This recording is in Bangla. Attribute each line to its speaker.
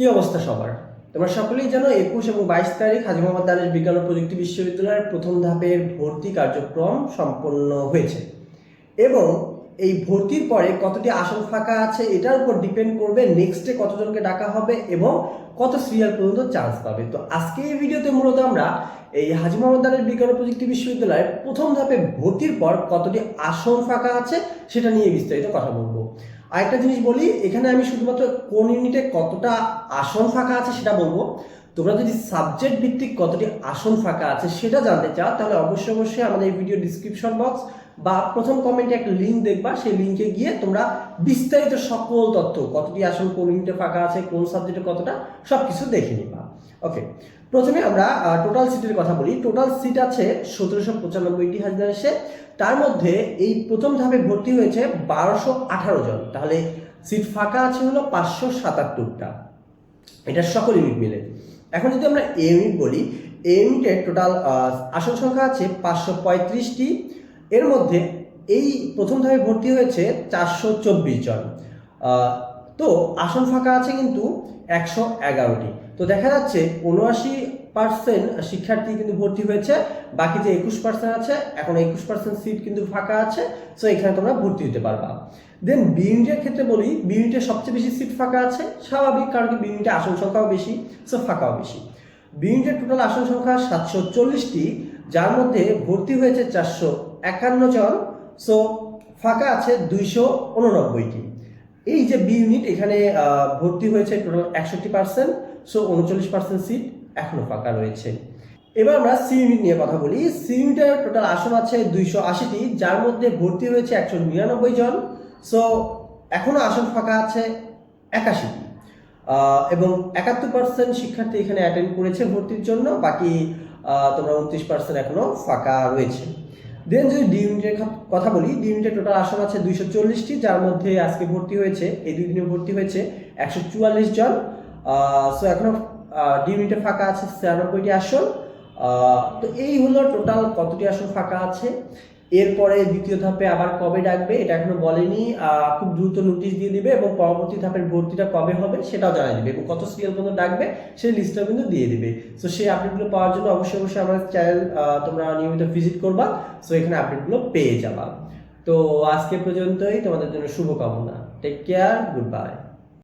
Speaker 1: কি অবস্থা সবার? তোমরা সকলেই জানো একুশ এবং বাইশ তারিখ হাজি মোহাম্মদ দানিশ বিজ্ঞান ও প্রযুক্তি বিশ্ববিদ্যালয়ের প্রথম ধাপের ভর্তি কার্যক্রম সম্পন্ন হয়েছে। এবং এই ভর্তির পরে কতটি আসন ফাঁকা আছে এটার উপর ডিপেন্ড করবে নেক্সটে কতজনকে ডাকা হবে এবং কত সিরিয়াল পর্যন্ত চান্স পাবে। তো আজকে এই ভিডিওতে মূলত আমরা এই হাজি মোহাম্মদ দানিশ বিজ্ঞান ও প্রযুক্তি বিশ্ববিদ্যালয়ের প্রথম ধাপে ভর্তির পর কতটি আসন ফাঁকা আছে সেটা নিয়ে বিস্তারিত কথা বলব। আরেকটা জিনিস বলি এখানে আমি শুধুমাত্র কোন ইউনিটে কতটা আসন ফাঁকা আছে সেটা বলব। তোমরা যদি সাবজেক্ট ভিত্তিক কতটি আসন ফাঁকা আছে সেটা জানতে চাও, তাহলে অবশ্যই অবশ্যই আমাদের এই ভিডিও ডিসক্রিপশন বক্স বা প্রথম কমেন্টে একটা লিঙ্ক দেখবা, সেই লিঙ্কে গিয়ে তোমরা বিস্তারিত সকল তথ্য, কতটি আসন কোন ইউনিটে ফাঁকা আছে, কোন সাবজেক্টে কতটা সব কিছু দেখে নিবা। ওকে প্রথমে আমরা টোটাল সিটের কথা বলি। টোটাল সিট আছে সতেরোশো পঁচানব্বইটি হাজার এসে তার মধ্যে এই প্রথম ধাপে ভর্তি হয়েছে বারোশো আঠারো জন। তাহলে সিট ফাঁকা আছে হলো পাঁচশো সাতাত্তরটা। এটা সকল ইউনিট মিলে। এখন যদি আমরা ইউনিট বলি ইউনিটের টোটাল আসন সংখ্যা আছে পাঁচশো পঁয়ত্রিশটি। এর মধ্যে এই প্রথম ধাপে ভর্তি হয়েছে চারশো চব্বিশ জন। তো আসন ফাঁকা আছে কিন্তু একশো এগারোটি। তো দেখা যাচ্ছে উনআশি পার্সেন্ট শিক্ষার্থী কিন্তু ভর্তি হয়েছে, বাকি যে একুশ পার্সেন্ট আছে, এখন একুশ পার্সেন্ট সিট কিন্তু ফাঁকা আছে সো এখানে তোমরা ভর্তি হতে পারবা। দেন বি ইউনিটের ক্ষেত্রে বলি বি ইউনিটে সবচেয়ে বেশি সিট ফাঁকা আছে, স্বাভাবিক, কারণ কি বি ইউনিটে আসন সংখ্যাও বেশি সো ফাঁকাও বেশি। বি ইউনিটের টোটাল আসন সংখ্যা সাতশো চল্লিশটি, যার মধ্যে ভর্তি হয়েছে চারশো একান্ন জন সো ফাঁকা আছে দুইশো উননব্বইটি। এই যে বি ইউনিট এখানে ভর্তি হয়েছে টোটাল একষট্টি পার্সেন্ট সো উনচল্লিশ পার্সেন্ট সিট এখনও ফাঁকা রয়েছে। এবার আমরা সি ইউনিট নিয়ে কথা বলি। সি ইউনিটের টোটাল আসন আছে দুইশো আশিটি, যার মধ্যে ভর্তি হয়েছে একশো নিরানব্বই জন। সো এখনও আসন ফাঁকা আছে একাশিটি। এবং একাত্তর পার্সেন্ট শিক্ষার্থী এখানে অ্যাটেন্ড করেছে ভর্তির জন্য, বাকি তোমরা উনত্রিশ পার্সেন্ট এখনও ফাঁকা রয়েছে। দেন যদি ডি ইউনিটের কথা বলি ডি ইউনিটের টোটাল আসন আছে দুইশো চল্লিশটি, যার মধ্যে আজকে ভর্তি হয়েছে, এই দুই দিনে ভর্তি হয়েছে একশো চুয়াল্লিশ জন। সো এখনও ডি ইউনিটে ফাঁকা আছে, ছিয়ানব্বইটি আসন। তো এই হলো টোটাল কতটি আসন ফাঁকা আছে। এরপরে দ্বিতীয় ধাপে আবার কবে ডাকবে, এটা এখনও বলেনি। খুব দ্রুত নোটিশ দিয়ে দিবে এবং পরবর্তী ধাপের ভর্তিটা কবে হবে সেটাও জানিয়ে দিবে এবং কত সিরিয়াল পর্যন্ত ডাকবে সেই লিস্টটা কিন্তু দিয়ে দিবে। সো সেই আপডেটগুলো পাওয়ার জন্য অবশ্যই অবশ্যই আমার চ্যানেল তোমরা নিয়মিত ভিজিট করবা। সো এখানে আপডেটগুলো পেয়ে যাবা। তো আজকে পর্যন্তই, তোমাদের জন্য শুভকামনা। Take care good bye